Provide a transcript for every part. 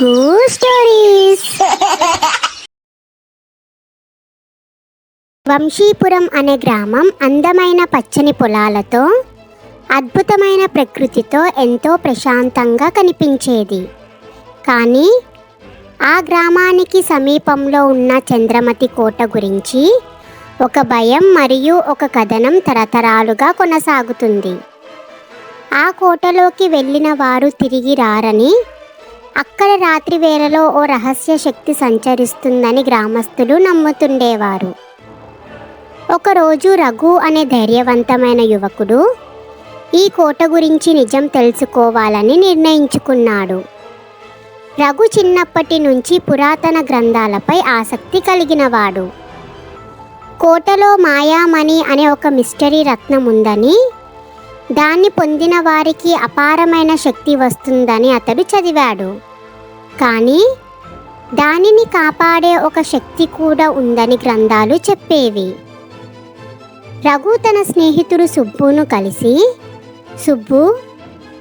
Telugu stories వంశీపురం అనే గ్రామం అందమైన పచ్చని పొలాలతో అద్భుతమైన ప్రకృతితో ఎంతో ప్రశాంతంగా కనిపించేది. కానీ ఆ గ్రామానికి సమీపంలో ఉన్న చంద్రమతి కోట గురించి ఒక భయం మరియు ఒక కథనం తరతరాలుగా కొనసాగుతుంది. ఆ కోటలోకి వెళ్ళిన వారు తిరిగి రారని అక్కడ రాత్రి వేళలో ఓ రహస్య శక్తి సంచరిస్తుందని గ్రామస్తులు నమ్ముతుండేవారు. ఒకరోజు రఘు అనే ధైర్యవంతమైన యువకుడు ఈ కోట గురించి నిజం తెలుసుకోవాలని నిర్ణయించుకున్నాడు. రఘు చిన్నప్పటి నుంచి పురాతన గ్రంథాలపై ఆసక్తి కలిగినవాడు. కోటలో మాయామణి అనే ఒక మిస్టరీ రత్నం ఉందని దాన్ని పొందిన వారికి అపారమైన శక్తి వస్తుందని అతడు చదివాడు. కానీ దానిని కాపాడే ఒక శక్తి కూడా ఉందని గ్రంథాలు చెప్పేవి. రఘు తన స్నేహితుడు సుబ్బును కలిసి సుబ్బు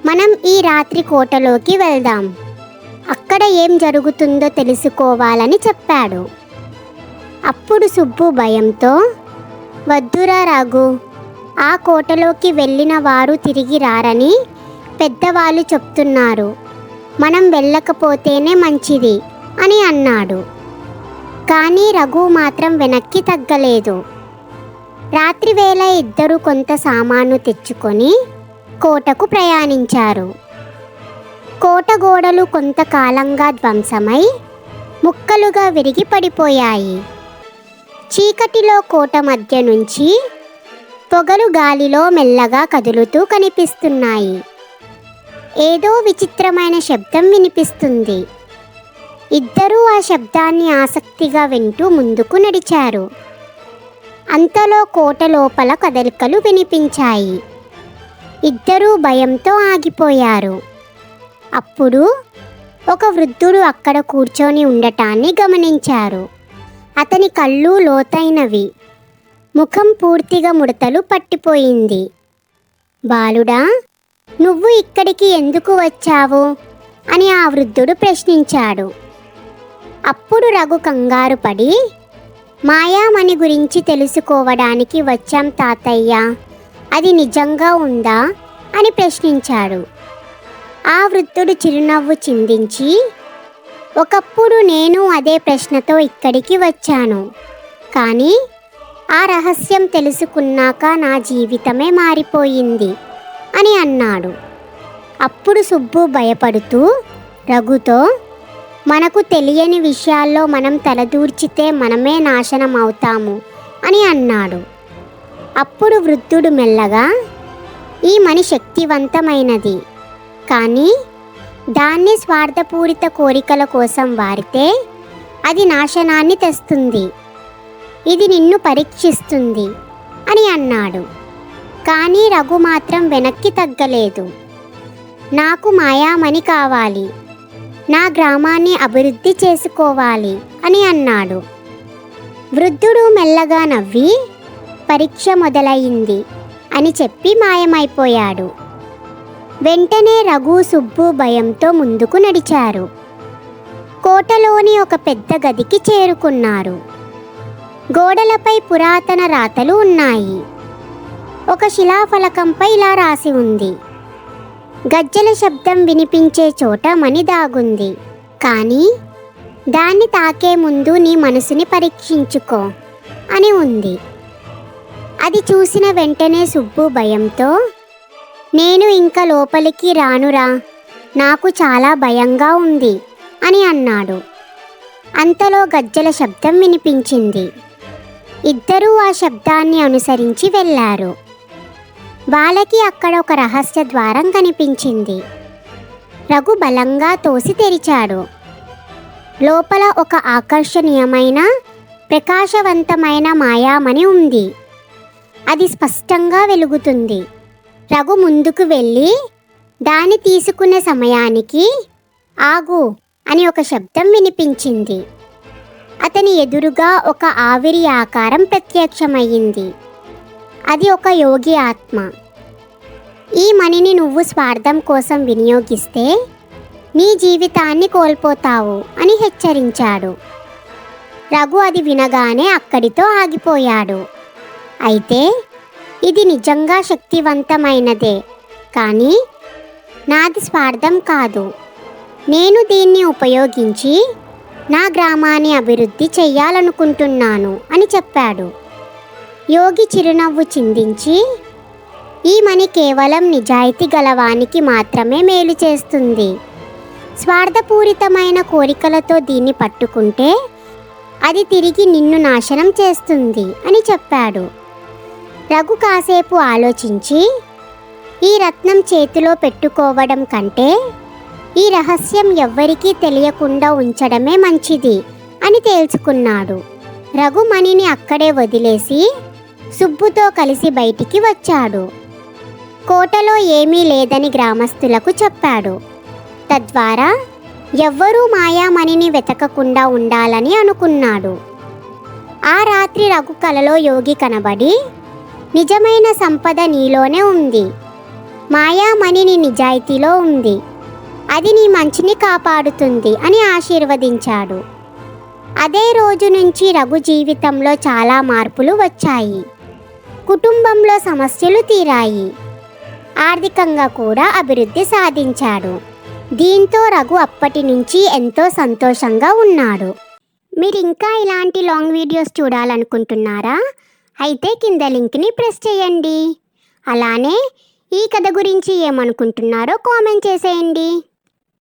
మనం ఈ రాత్రి కోటలోకి వెళ్దాం. అక్కడ ఏం జరుగుతుందో తెలుసుకోవాలని చెప్పాడు. అప్పుడు సుబ్బు భయంతో వద్దురా రఘు ఆ కోటలోకి వెళ్ళిన వారు తిరిగి రారని పెద్దవాళ్ళు చెప్తున్నారు. మనం వెళ్ళకపోతేనే మంచిది అని అన్నాడు. కానీ రఘు మాత్రం వెనక్కి తగ్గలేదు. రాత్రివేళ ఇద్దరు కొంత సామాను తెచ్చుకొని కోటకు ప్రయాణించారు. కోట గోడలు కొంతకాలంగా ధ్వంసమై ముక్కలుగా విరిగి పడిపోయాయి. చీకటిలో కోట మధ్య నుంచి పొగలు గాలిలో మెల్లగా కదులుతూ కనిపిస్తున్నాయి. ఏదో విచిత్రమైన శబ్దం వినిపిస్తుంది. ఇద్దరూ ఆ శబ్దాన్ని ఆసక్తిగా వింటూ ముందుకు నడిచారు. అంతలో కోట లోపల కదలికలు వినిపించాయి. ఇద్దరూ భయంతో ఆగిపోయారు. అప్పుడు ఒక వృద్ధుడు అక్కడ కూర్చొని ఉండటాన్ని గమనించారు. అతని కళ్ళు లోతైనవి. ముఖం పూర్తిగా ముడతలు పట్టిపోయింది. బాలుడా నువ్వు ఇక్కడికి ఎందుకు వచ్చావు? అని ఆ వృద్ధుడు ప్రశ్నించాడు. అప్పుడు రఘు కంగారు పడి మాయామణి గురించి తెలుసుకోవడానికి వచ్చాం తాతయ్య అది నిజంగా ఉందా? అని ప్రశ్నించాడు. ఆ వృద్ధుడు చిరునవ్వు చిందించి ఒకప్పుడు నేను అదే ప్రశ్నతో ఇక్కడికి వచ్చాను. కానీ ఆ రహస్యం తెలుసుకున్నాక నా జీవితమే మారిపోయింది అని అన్నాడు. అప్పుడు సుబ్బు భయపడుతూ రఘుతో మనకు తెలియని విషయాల్లో మనం తలదూర్చితే మనమే నాశనం అవుతాము అని అన్నాడు. అప్పుడు వృద్ధుడు మెల్లగా ఈ మని శక్తివంతమైనది. కానీ దాన్ని స్వార్థపూరిత కోరికల కోసం వారితే అది నాశనాన్ని తెస్తుంది. ఇది నిన్ను పరీక్షిస్తుంది అని అన్నాడు. కానీ రఘు మాత్రం వెనక్కి తగ్గలేదు. నాకు మాయామణి కావాలి. నా గ్రామాన్ని అభివృద్ధి చేసుకోవాలి అని అన్నాడు. వృద్ధుడు మెల్లగా నవ్వి పరీక్ష మొదలయ్యింది అని చెప్పి మాయమైపోయాడు. వెంటనే రఘు సుబ్బు భయంతో ముందుకు నడిచారు. కోటలోని ఒక పెద్ద గదికి చేరుకున్నారు. గోడలపై పురాతన రాతలు ఉన్నాయి. ఒక శిలాఫలకంపై ఇలా రాసి ఉంది. గజ్జల శబ్దం వినిపించే చోట మణి దాగుంది. కానీ దాన్ని తాకే ముందు నీ మనసుని పరీక్షించుకో అని ఉంది. అది చూసిన వెంటనే సుబ్బు భయంతో నేను ఇంకా లోపలికి రానురా నాకు చాలా భయంగా ఉంది అని అన్నాడు. అంతలో గజ్జల శబ్దం వినిపించింది. ఇద్దరూ ఆ శబ్దాన్ని అనుసరించి వెళ్ళారు. వాళ్ళకి అక్కడ ఒక రహస్య ద్వారం కనిపించింది. రఘు బలంగా తోసి తెరిచాడు. లోపల ఒక ఆకర్షణీయమైన ప్రకాశవంతమైన మాయామణి ఉంది. అది స్పష్టంగా వెలుగుతుంది. రఘు ముందుకు వెళ్ళి దాన్ని తీసుకునే సమయానికి ఆగు అని ఒక శబ్దం వినిపించింది. అతని ఎదురుగా ఒక ఆవిరి ఆకారం ప్రత్యక్షమయ్యింది. అది ఒక యోగి ఆత్మ. ఈ మణిని నువ్వు స్వార్థం కోసం వినియోగిస్తే నీ జీవితాన్ని కోల్పోతావు అని హెచ్చరించాడు. రఘు అది వినగానే అక్కడితో ఆగిపోయాడు. అయితే ఇది నిజంగా శక్తివంతమైనదే కానీ నాది స్వార్థం కాదు. నేను దీన్ని ఉపయోగించి నా గ్రామాన్ని అభివృద్ధి చెయ్యాలనుకుంటున్నాను అని చెప్పాడు. యోగి చిరునవ్వు చిందించి ఈ మని కేవలం నిజాయితీ గలవానికి మాత్రమే మేలు చేస్తుంది. స్వార్థపూరితమైన కోరికలతో దీన్ని పట్టుకుంటే అది తిరిగి నిన్ను నాశనం చేస్తుంది అని చెప్పాడు. రఘు కాసేపు ఆలోచించి ఈ రత్నం చేతిలో పెట్టుకోవడం కంటే ఈ రహస్యం ఎవ్వరికీ తెలియకుండా ఉంచడమే మంచిది అని తేల్చుకున్నాడు. రఘుమణిని అక్కడే వదిలేసి సుబ్బుతో కలిసి బయటికి వచ్చాడు. కోటలో ఏమీ లేదని గ్రామస్తులకు చెప్పాడు. తద్వారా ఎవ్వరూ మాయామణిని వెతకకుండా ఉండాలని అనుకున్నాడు. ఆ రాత్రి రఘు కలలో యోగి కనబడి నిజమైన సంపద నీలోనే ఉంది. మాయామణిని నిజాయితీలో ఉంది. అది నీ మంచిని కాపాడుతుంది అని ఆశీర్వదించాడు. అదే రోజు నుంచి రఘు జీవితంలో చాలా మార్పులు వచ్చాయి. కుటుంబంలో సమస్యలు తీరాయి. ఆర్థికంగా కూడా అభివృద్ధి సాధించాడు. దీంతో రఘు అప్పటి నుంచి ఎంతో సంతోషంగా ఉన్నాడు. మీరు ఇంకా ఇలాంటి లాంగ్ వీడియోస్ చూడాలనుకుంటున్నారా? అయితే కింద లింక్ని ప్రెస్ చేయండి. అలానే ఈ కథ గురించి ఏమనుకుంటున్నారో కామెంట్ చేసేయండి.